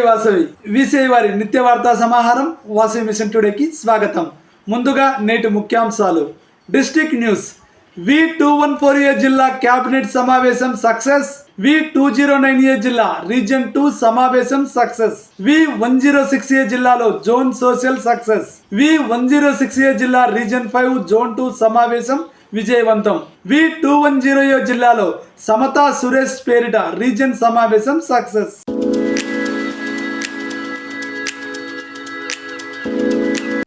Vasavi VCI వారి నిత్య వార్తా సమాహారం వాసవి మిషన్ టుడేకి స్వాగతం. ముందుగా నేటి ముఖ్యాంశాలు. District news. V two one four A జిల్లా క్యాబినెట్ సమావేశం success. V two zero nine A జిల్లా రీజన్ టూ సమావేశం success. V one zero six A జిల్లాలో zone social success. V one zero six A జిల్లా రీజన్ ఫైవ్ జోన్ టూ సమావేశం విజయవంతం. V two one zero A జిల్లాలో సమతా సురేష్ పేరిట region సమావేశం success.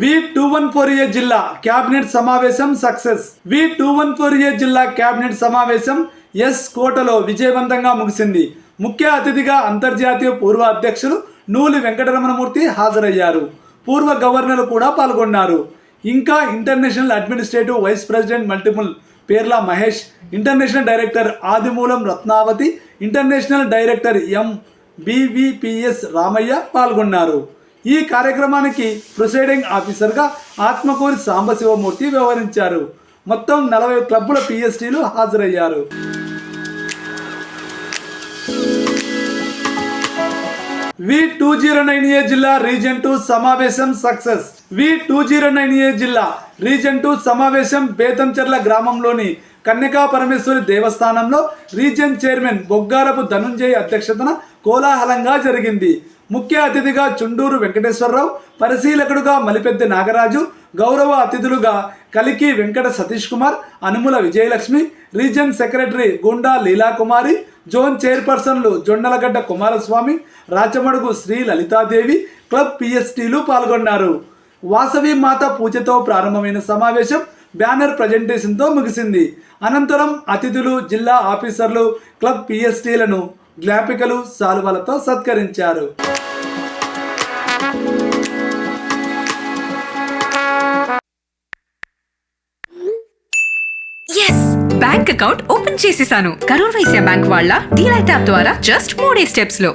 V two one four A జిల్లా cabinet సమావేశం success. V two one four A జిల్లా cabinet సమావేశం ఎస్ కోటలో విజయవంతంగా ముగిసింది. ముఖ్య అతిథిగా అంతర్జాతీయ పూర్వ అధ్యక్షులు నూలి వెంకటరమణమూర్తి హాజరయ్యారు. పూర్వ గవర్నర్లు కూడా పాల్గొన్నారు. ఇంకా international administrative vice president multiple పేర్ల Mahesh international director Adimulam Ratnavathi international director M B V P S Ramaiah పాల్గొన్నారు. ఈ కార్యక్రమానికి ప్రొసైడింగ్ ఆఫీసర్గా ఆత్మకూరి సాంబశివమూర్తి వ్యవహరించారు. మొత్తం నలభై క్లబ్బుల పిఎస్టీలు హాజరయ్యారు. V two zero nine A జిల్లా రీజన్ టూ సమావేశం success. V two zero nine A జిల్లా రీజన్ టూ సమావేశం బేతంచెర్ల గ్రామంలోని కన్యకా పరమేశ్వరి దేవస్థానంలో రీజన్ చైర్మన్ బొగ్గారపు ధనుంజయ అధ్యక్షతన కోలాహలంగా జరిగింది. ముఖ్య అతిథిగా చుండూరు వెంకటేశ్వరరావు పరిశీలకుడుగా మలిపెద్ది నాగరాజు గౌరవ అతిథులుగా Kaliki Venkata Satish Kumar Anumula Vijayalakshmi region secretary Gunda Leelakumari zone చైర్పర్సన్లు Jondalagadda Kumaraswamy Rachamadugu Sri Lalithadevi club పిఎస్టీలు పాల్గొన్నారు. వాసవి మాత పూజతో ప్రారంభమైన సమావేశం బ్యానర్ ప్రజెంటేషన్తో ముగిసింది. అనంతరం అతిథులు జిల్లా ఆఫీసర్లు క్లబ్ పిఎస్టీలను జ్ఞాపికలు సాలువలతో సత్కరించారు. ఎస్ బ్యాంక్ అకౌంట్ ఓపెన్ చేసేసాను. కరూర్ వైశ్య బ్యాంక్ వాళ్ళ డీలైట్ యాప్ ద్వారా జస్ట్ మూడే స్టెప్స్లో.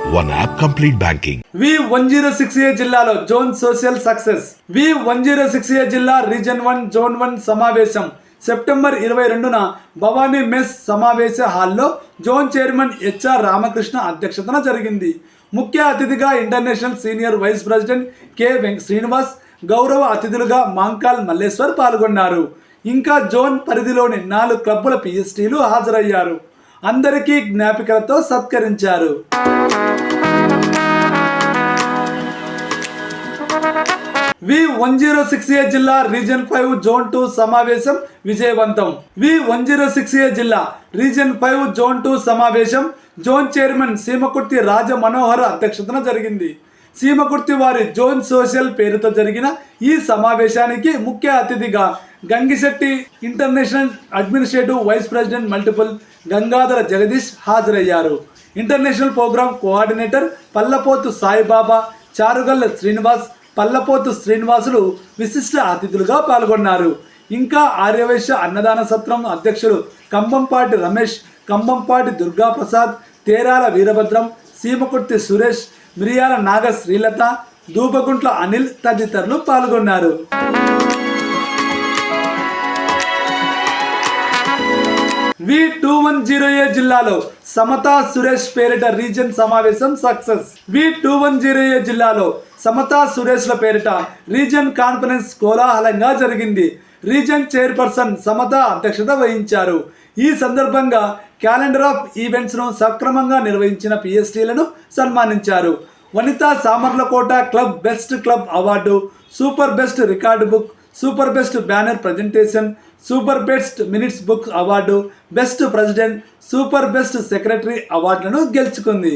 One app complete banking V one zero six A జిల్లాలో zone social success. V one zero six A జిల్లా రీజన్ వన్ జోన్ వన్ సమావేశం. సెప్టెంబర్ ఇరవై రెండున భవానీ మెస్ సమావేశ హాల్లో జోన్ చైర్మన్ హెచ్ఆర్ రామకృష్ణ అధ్యక్షతన జరిగింది. ముఖ్య అతిథిగా international senior vice president K Venka Srinivas గౌరవ అతిథులుగా మాంకాల్ మల్లేశ్వర్ పాల్గొన్నారు. ఇంకా జోన్ పరిధిలోని నాలుగు క్లబ్బుల పిఎస్టీలు హాజరయ్యారు. అందరికీ జ్ఞాపికలతో సత్కరించారు. V one zero six A జిల్లా రీజన్ ఫైవ్ జోన్ టూ సమావేశం విజయవంతం. V one zero six A జిల్లా రీజన్ ఫైవ్ జోన్ టూ సమావేశం జోన్ చైర్మన్ సీమకుర్తి రాజ మనోహర్ అధ్యక్షతన జరిగింది. సీమకుర్తి వారి జోన్ సోషల్ పేరుతో జరిగిన ఈ సమావేశానికి ముఖ్య అతిథిగా Gangisetty international administrative vice president multiple Gangadhara Jagadish హాజరయ్యారు. International programme coordinator Pallapothu Saibaba Charugalla Srinivas Pallapothu Srinivasulu విశిష్ట అతిథులుగా పాల్గొన్నారు. ఇంకా ఆర్యవైశ్య అన్నదాన సత్రం అధ్యక్షులు కంబంపాటి రమేష్ కంబంపాటి దుర్గాప్రసాద్ తేరాల వీరభద్రం సీమకుర్తి సురేష్ మిరియాల నాగ శ్రీలత దూపగుంట్ల అనిల్ తదితరులు పాల్గొన్నారు. V two one zero A జిల్లాలో సమతా సురేష్ పేరిట రీజన్ సమావేశం success. V two one zero A జిల్లాలో సమతా సురేష్ల పేరిట రీజన్ కాన్ఫరెన్స్ కోలాహలంగా జరిగింది. రీజన్ చైర్పర్సన్ సమత అధ్యక్షత వహించారు. ఈ సందర్భంగా క్యాలెండర్ ఆఫ్ ఈవెంట్స్ను సక్రమంగా నిర్వహించిన పిఎస్టీలను సన్మానించారు. Vanitha Samarlakota club best club award super best record book super best banner presentation super best minutes book award best president super best secretary అవార్డులను గెలుచుకుంది.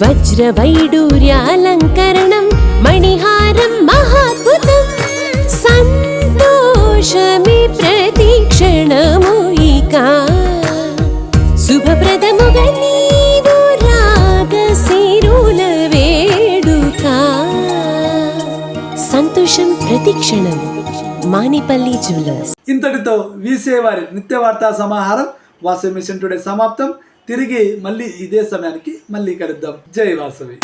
వజ్రవైడూర్యాలంకరణం మణిహారం మహాద్భుతం సంతోషమి ప్రతిక్షణము ఇక శుభప్రదముగా నీవు రాగ సిరుల వేడుక సంతోషం ప్రతిక్షణం మానిపల్లి జ్యువెలర్స్ ఇంతటితో వీసే వారి నిత్య వార్తా సమాహారం వాసవి మిషన్ టుడే సమాప్తం తిరిగి మళ్ళీ ఇదే సమయానికి మళ్ళీ కలుద్దాం. జై వాసవి.